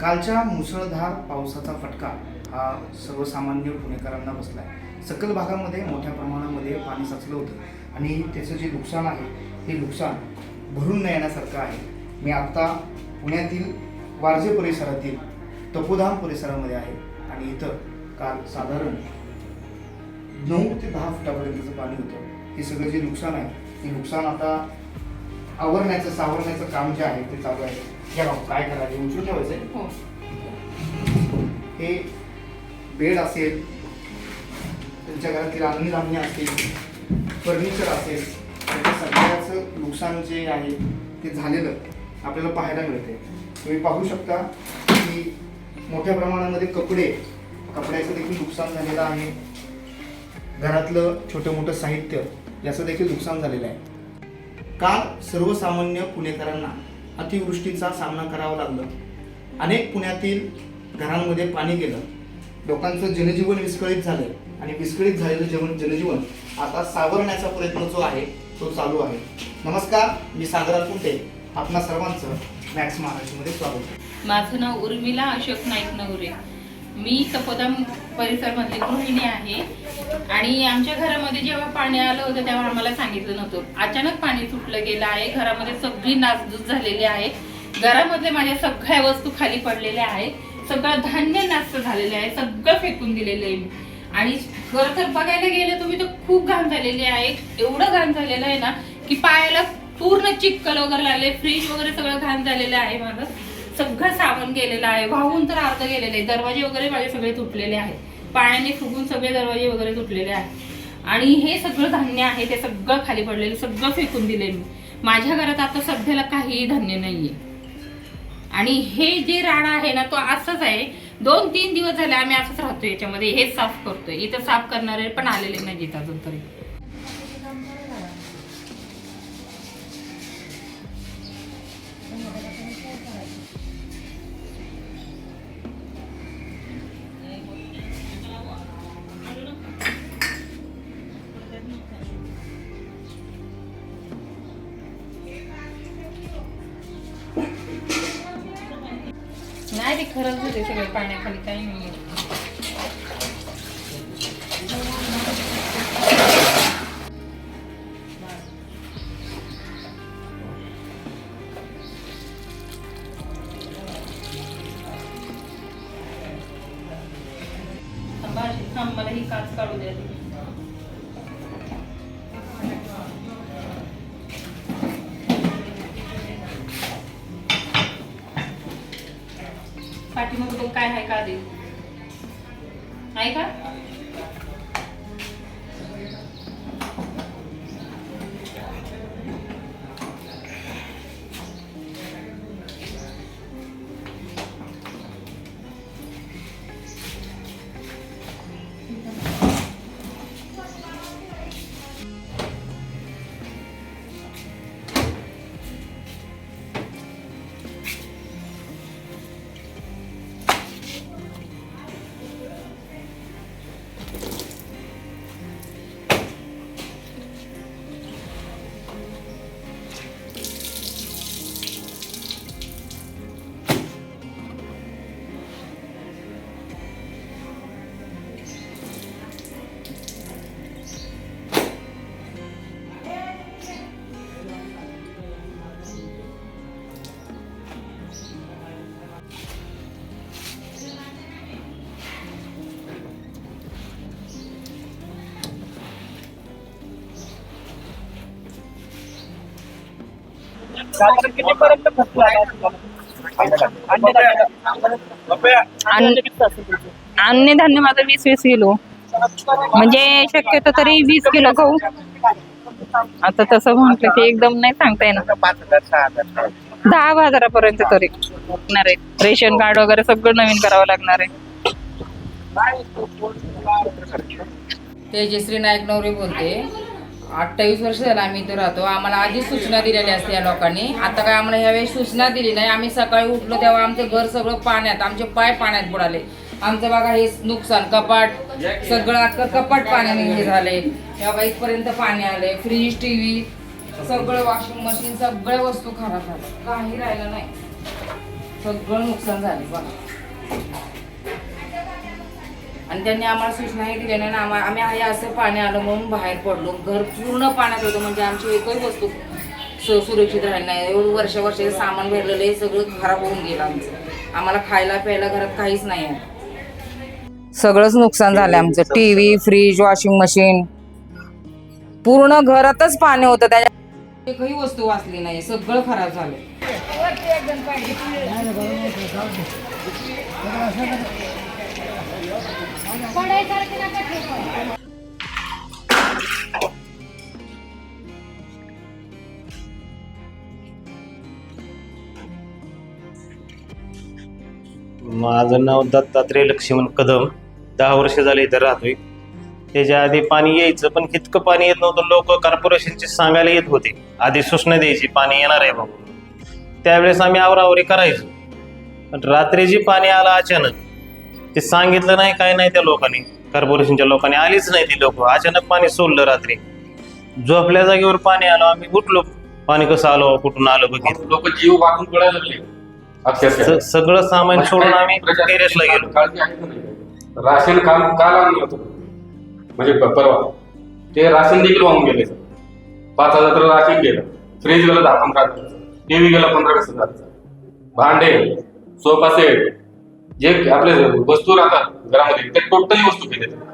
कालच्या मुसळधार पावसाचा फटका हा सर्वसामान्य पुणेकरांना बसला आहे सकल भागामध्ये मोठ्या प्रमाणामध्ये पाणी साचलं होतं आणि त्याचं जे नुकसान आहे हे नुकसान भरून न येण्यासारखं आहे. मी आत्ता पुण्यातील वारजे परिसरातील तपोधाम परिसरामध्ये आहे आणि इथं काल साधारण नऊ ते दहा फुटापर्यंतचं पाणी होतं. हे सगळं जे नुकसान आहे ते नुकसान आता आवरण्याचं सावरण्याचं काम जे आहे ते चालू आहे. या भाऊ, काय करायचं उचलून ठेवायचं आहे? हो. हे बेड असेल तुमच्या घरातील अन्नी धान्य असेल फर्निचर असेल त्याच्या सगळ्याचं नुकसान जे आहे ते झालेलं आपल्याला पाहायला मिळते तुम्ही पाहू शकता की मोठ्या प्रमाणामध्ये कपडे कपड्याचं देखील नुकसान झालेलं आहे. घरातलं छोटं मोठं साहित्य याचं देखील नुकसान झालेलं आहे. काल सर्वसामान्य पुणेकरांना अतिवृष्टीचा सामना करावा लागला. अनेक पुण्यातील घरांमध्ये पाणी गेलं. लोकांचं जनजीवन विस्कळीत झालं आणि विस्कळीत झालेलं जीवन जनजीवन आता सावरण्याचा प्रयत्न जो आहे तो चालू आहे. नमस्कार मी सागरा कुंटे. आपणा सर्वांचं मॅक्स महाराष्ट्रमध्ये स्वागत. आहे माझं नाव उर्मिला अशोक नाईक नवरे. मी तपोदाम परिसरमधली गृहिणी आहे. आणि आमच्या घरामध्ये जेव्हा पाणी आलं होतं तेव्हा आम्हाला सांगितलं नव्हतं. अचानक पाणी सुटलं गेलं आहे. घरामध्ये सगळी नासधूस झालेली आहे. घरामधले माझ्या सगळ्या वस्तू खाली पडलेल्या आहेत. सगळं धान्य नास्त झालेलं आहे. सगळं फेकून दिलेलं आहे मी. आणि खरं तर बघायला गेलं तुम्ही तर खूप घाण झालेली आहे एवढं घाण झालेलं आहे ना की पायाला पूर्ण चिक्कल वगैरे लागले. फ्रीज वगैरे सगळं घाण झालेलं आहे माझं. सगळं सामान गेलेलं आहे. वाहून तर अर्ध गेलेलं आहे. दरवाजे वगैरे माझे सगळे तुटलेले आहेत. पाण्याने फुगून सगळे दरवाजे वगैरे तुटलेले आहेत. आणि हे सगळं धान्य आहे ते सगळं खाली पडलेलं सगळं फेकून दिले मी. माझ्या घरात आता सध्याला काहीही धान्य नाहीये. आणि हे जे राडा आहे ना तो असंच आहे. दोन तीन दिवस झाले आम्ही असंच राहतो याच्यामध्ये. हेच साफ करतोय. इथं साफ करणारे पण आलेले नाहीत अजून तरी. ते खरंच होते सगळे पाण्याखाली काही नाही मला ही काच काढू द्या पाठीमाग बघ काय आहे का दे आहे का? साधारण कितीपर्यंत खर्च आला अन्नधान्य माझं वीस वीस किलो. म्हणजे शक्यतो तरी वीस किलो गहू आता तसं म्हटलं की एकदम नाही सांगता येणार. पाच हजार सहा हजार दहा बाजारापर्यंत तरी लागणार आहे. रेशन कार्ड वगैरे सगळं नवीन करावं लागणार आहे. तेजश्री नाईक नवरे बोलते. अठ्ठावीस वर्ष झालं आम्ही इथं राहतो. आम्हाला आधीच सूचना दिलेल्या असते या लोकांनी. आता काय आम्हाला ह्यावेळी सूचना दिली नाही. आम्ही सकाळी उठलो तेव्हा आमचं घर सगळं पाण्यात आमचे पाय पाण्यात बुडाले. आमचं बघा हे नुकसान कपाट सगळं आजकाल कपाट पाण्याने हे झाले. तेव्हा इथपर्यंत पाणी आले फ्रीज टीव्ही सगळं वॉशिंग मशीन सगळ्या वस्तू खराब झाल्या. काही राहिलं नाही. सगळं नुकसान झालं बघा. आणि त्यांनी आम्हाला सूचनाही दिल्या नाही आम्हा- आम्ही आहे असं पाणी आलं म्हणून बाहेर पडलो. घर पूर्ण पाण्यात होतं. म्हणजे आमची एकही वस्तू सु- सुरक्षित राहिली नाही. एवढं वर्ष वर्षाचं सामान भरलेलं आहे. सगळं खराब होऊन गेलं आमचं. आम्हाला खायला प्यायला घरात काहीच नाही आहे. सगळंच नुकसान झालं आमचं. T V fridge washing machine. पूर्ण घरातच पाणी होतं. त्याच्या एकही वस्तू वाचली नाही. सगळं खराब झालं. माझं नाव दत्तात्रय लक्ष्मण कदम. दहा वर्ष झाले इथं राहतोय. त्याच्या आधी पाणी यायचं पण कितकं पाणी येत नव्हतं लोक कॉर्पोरेशनचे सांगायला येत होते. आधी सूचना द्यायची पाणी येणार आहे बाबा. त्यावेळेस आम्ही आवरावरी करायचो. पण रात्री जी पाणी आलं अचानक ते सांगितलं नाही काय नाही त्या लोकांनी. कॉर्पोरेशनच्या लोकांनी आलीच नाही ती लोक. अचानक पाणी सोडलं रात्री. झोपल्या जागेवर पाणी आलं आम्ही उठलो. पाणी कसं आलो कुठून आलं बघितलं. लोक जीव वाकून पडायला लागले. अक्षरशः. स- सगळं सामान सोडून आम्ही टेरेसला गेलो. काळजी आहे का नाही? राशन काम काल आणलं होतं? म्हणजे प- परवा. ते राशन देखील वाहून गेले. पाच हजार राशन गेलं. फ्रीज गेलं दहा पंधरा हजाराचं टीव्ही गेलं पंधरा वीस हजाराचं भांडे सोफा सेट जे आपले वस्तू राहतात घरामध्ये ते टोटली वस्तू केल्या